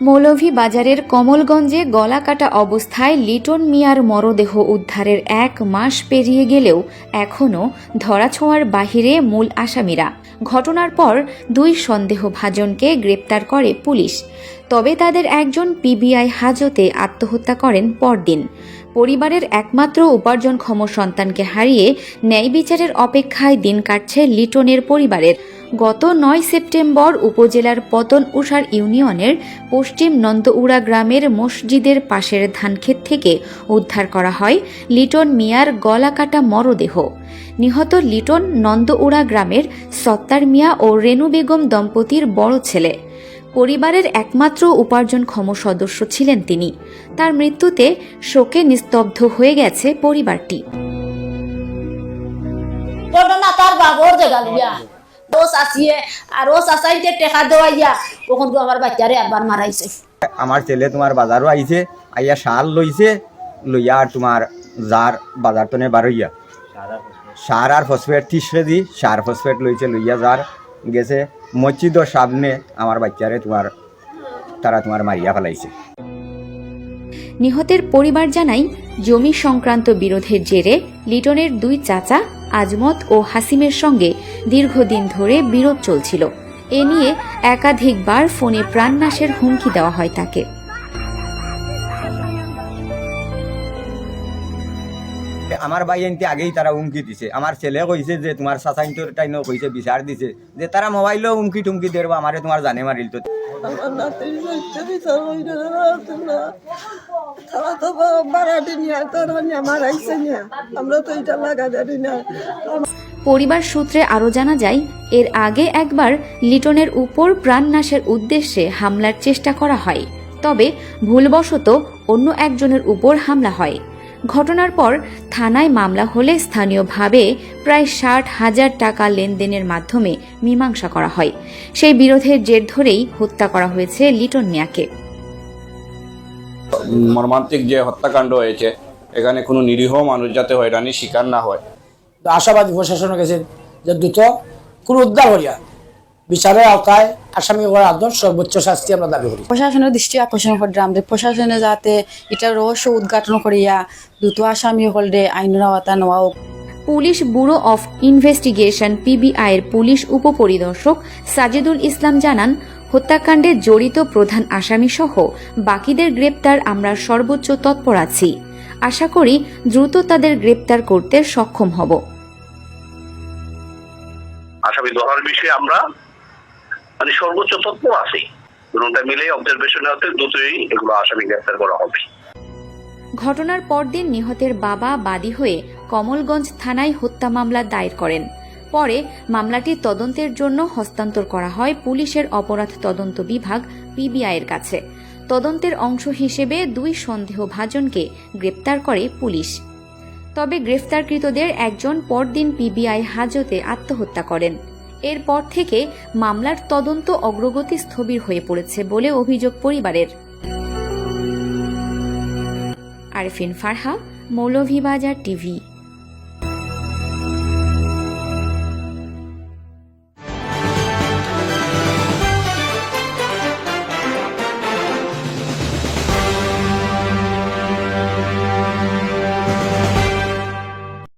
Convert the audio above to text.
মৌলভীবাজারের কমলগঞ্জে গলাকাটা অবস্থায় লিটন মিয়ার মরদেহ উদ্ধারের এক মাস পেরিয়ে গেলেও এখনও ধরাছোঁয়ার বাহিরে মূল আসামিরা। ঘটনার পর দুই সন্দেহভাজনকে গ্রেপ্তার করে পুলিশ। তবে তাদের একজন পিবিআই হাজতে আত্মহত্যা করেন পরদিন। পরিবারের একমাত্র উপার্জনক্ষম সন্তানকে হারিয়ে ন্যায় বিচারের অপেক্ষায় দিন কাটছে লিটনের পরিবারের গত নয় সেপ্টেম্বর উপজেলার পতন উষার ইউনিয়নের পশ্চিম নন্দউড়া গ্রামের মসজিদের পাশের ধানক্ষেত থেকে উদ্ধার করা হয় লিটন মিয়ার গলাকাটা মরদেহ। নিহত লিটন নন্দউড়া গ্রামের সত্তার মিয়া ও রেনু বেগম দম্পতির বড় ছেলে। পরিবারের একমাত্র উপার্জনক্ষম সদস্য ছিলেন তিনি। তার মৃত্যুতে শোকে নিস্তব্ধ হয়ে গেছে পরিবারটি। লইয়া আসিয়ে আর রোজ আসাইতে টেকা দেওয়াইয়া তখন তো আমার বাচ্চারে একবার মারাইছে আমার ছেলে তোমার বাজারও আইছে আইয়া সার লইছে লইয়া আর তোমার যার বাজার তনে বারইয়া সার আর ফসফেট ত্রিশ কেজি সার ফসফেট লইছে লইয়া যার গেছে। মসজিদর সামনে আমার বাচ্চারে তোমার তারা তোমার মারিয়া ফেলাইছে নিহতের পরিবার জানাই জমি সংক্রান্ত বিরোধের জেরে লিটনের দুই চাচা আজমত ও হাসিমের সঙ্গে দীর্ঘদিন ধরে বিরোধ চলছিল। এ নিয়ে একাধিকবার ফোনে প্রাণনাশের হুমকি দেওয়া হয় তাকে। আমার ভাই এনতে আগেই তারা হুমকি দিছে। আমার ছেলে কইছে যে, তোমার সাসাইনটোর টাইনও কইছে, বিচার দিছে। যে, তারা মোবাইলও হুমকি টুমকি দেব আমারে তোমার জানে মারিল তো। পরিবার সূত্রে আরও জানা যায়, এর আগে একবার লিটনের উপর প্রাণনাশের উদ্দেশ্যে হামলার চেষ্টা করা হয়। তবে ভুলবশত অন্য একজনের উপর হামলা হয়। ঘটনার পর থানায় মামলা হলে স্থানীয়ভাবে প্রায় ষাট হাজার টাকা লেনদেনের মাধ্যমে মীমাংসা করা হয়। সেই বিরোধের জের ধরেই হত্যা করা হয়েছে লিটন মিয়াকে। মর্মান্তিক যে হত্যাকাণ্ড হয়েছে এখানে কোনো নিরীহ মানুষ যাতে হয়রানির শিকার না হয়। আশাবাদী প্রশাসনের কাছে যে দ্রুত কোনো উদ্ধার করিয়া বিচারের আওতায় আসামি অপরাধ সর্বোচ্চ শাস্তি আমরা দাবি করি। প্রশাসনের দৃষ্টি আকর্ষণ করলাম যে প্রশাসনে যাতে এটা রহস্য উদ্ঘাটন করিয়া দ্রুত আসামি হলরে আইনের আওতা নেওয়া হোক। পুলিশ ব্যুরো অফ ইনভেস্টিগেশন পিবিআইয়ের পুলিশ উপপরিদর্শক সাজিদুল ইসলাম জানান হত্যাকাণ্ডে জড়িত প্রধান আসামিসহ বাকিদের গ্রেপ্তার আমরা সর্বোচ্চ তৎপর আছি। আশা করি দ্রুত তাদের গ্রেপ্তার করতে সক্ষম হব। আসামি ধরার বিষয়ে আমরা মানে সর্বোচ্চ তৎপর আছি দুটা মিলে অবজারভেশন হতে দ্রুতই এগুলো আসামি গ্রেপ্তার করা হবে। ঘটনার পরদিন নিহতের বাবা বাদী হয়ে কমলগঞ্জ থানায় হত্যা মামলা দায়ের করেন। পরে মামলাটি তদন্তের জন্য হস্তান্তর করা হয় পুলিশের অপরাধ তদন্ত বিভাগ পিবিআইয়ের কাছে। তদন্তের অংশ হিসেবে দুই সন্দেহভাজনকে গ্রেপ্তার করে পুলিশ। তবে গ্রেফতারকৃতদের একজন পরদিন পিবিআই হাজতে আত্মহত্যা করেন। এরপর থেকে মামলার তদন্ত অগ্রগতি স্থবির হয়ে পড়েছে বলে অভিযোগ পরিবারের। আরফিন ফারহা মৌলভীবাজার টিভি।